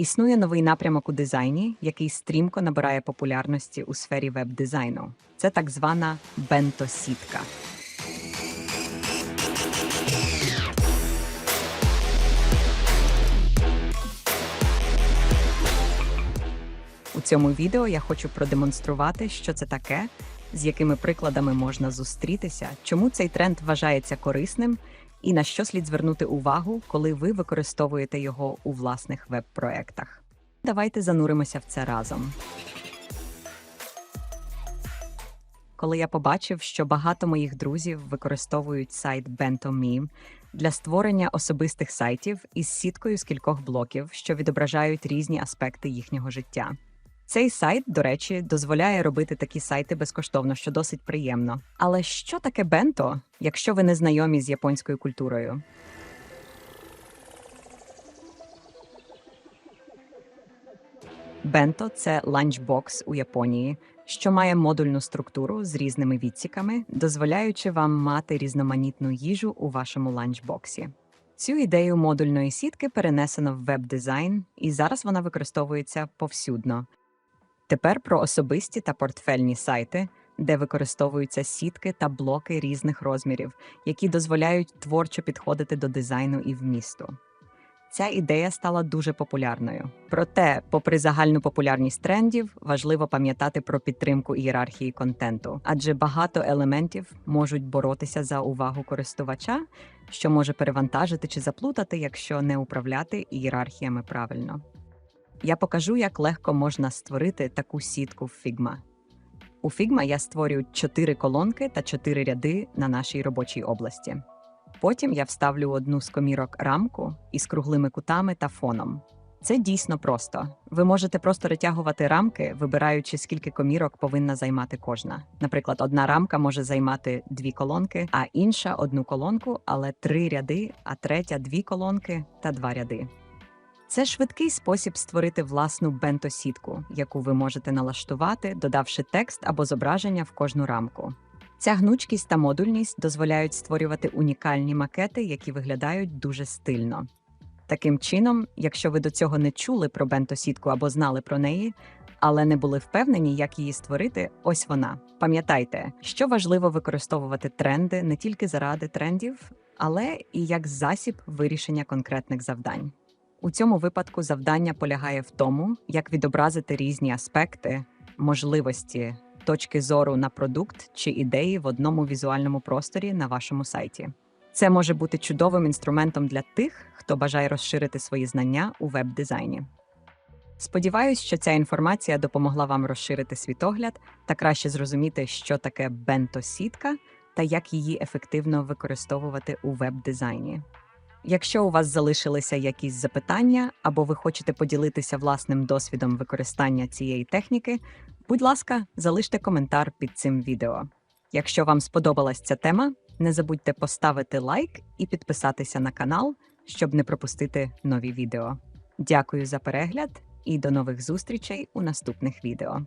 Існує новий напрямок у дизайні, який стрімко набирає популярності у сфері веб-дизайну. Це так звана бентосітка. У цьому відео я хочу продемонструвати, що це таке, з якими прикладами можна зустрітися, чому цей тренд вважається корисним і на що слід звернути увагу, коли ви використовуєте його у власних веб-проектах. Давайте зануримося в це разом. Коли я побачив, що багато моїх друзів використовують сайт BentoMeme для створення особистих сайтів із сіткою з кількох блоків, що відображають різні аспекти їхнього життя. Цей сайт, до речі, дозволяє робити такі сайти безкоштовно, що досить приємно. Але що таке бенто, якщо ви не знайомі з японською культурою? Бенто це ланчбокс у Японії, що має модульну структуру з різними відсіками, дозволяючи вам мати різноманітну їжу у вашому ланчбоксі. Цю ідею модульної сітки перенесено в веб-дизайн, і зараз вона використовується повсюдно. Тепер про особисті та портфельні сайти, де використовуються сітки та блоки різних розмірів, які дозволяють творчо підходити до дизайну і вмісту. Ця ідея стала дуже популярною. Проте, попри загальну популярність трендів, важливо пам'ятати про підтримку ієрархії контенту, адже багато елементів можуть боротися за увагу користувача, що може перевантажити чи заплутати, якщо не управляти ієрархіями правильно. Я покажу, як легко можна створити таку сітку в Figma. У Figma я створюю 4 колонки та 4 ряди на нашій робочій області. Потім я вставлю одну з комірок рамку із круглими кутами та фоном. Це дійсно просто. Ви можете просто розтягувати рамки, вибираючи, скільки комірок повинна займати кожна. Наприклад, одна рамка може займати дві колонки, а інша одну колонку, але три ряди, а третя дві колонки та два ряди. Це швидкий спосіб створити власну бентосітку, яку ви можете налаштувати, додавши текст або зображення в кожну рамку. Ця гнучкість та модульність дозволяють створювати унікальні макети, які виглядають дуже стильно. Таким чином, якщо ви до цього не чули про бентосітку або знали про неї, але не були впевнені, як її створити, ось вона. Пам'ятайте, що важливо використовувати тренди не тільки заради трендів, але і як засіб вирішення конкретних завдань. У цьому випадку завдання полягає в тому, як відобразити різні аспекти, можливості, точки зору на продукт чи ідеї в одному візуальному просторі на вашому сайті. Це може бути чудовим інструментом для тих, хто бажає розширити свої знання у веб-дизайні. Сподіваюсь, що ця інформація допомогла вам розширити світогляд та краще зрозуміти, що таке бенто-сітка та як її ефективно використовувати у веб-дизайні. Якщо у вас залишилися якісь запитання або ви хочете поділитися власним досвідом використання цієї техніки, будь ласка, залиште коментар під цим відео. Якщо вам сподобалась ця тема, не забудьте поставити лайк і підписатися на канал, щоб не пропустити нові відео. Дякую за перегляд і до нових зустрічей у наступних відео.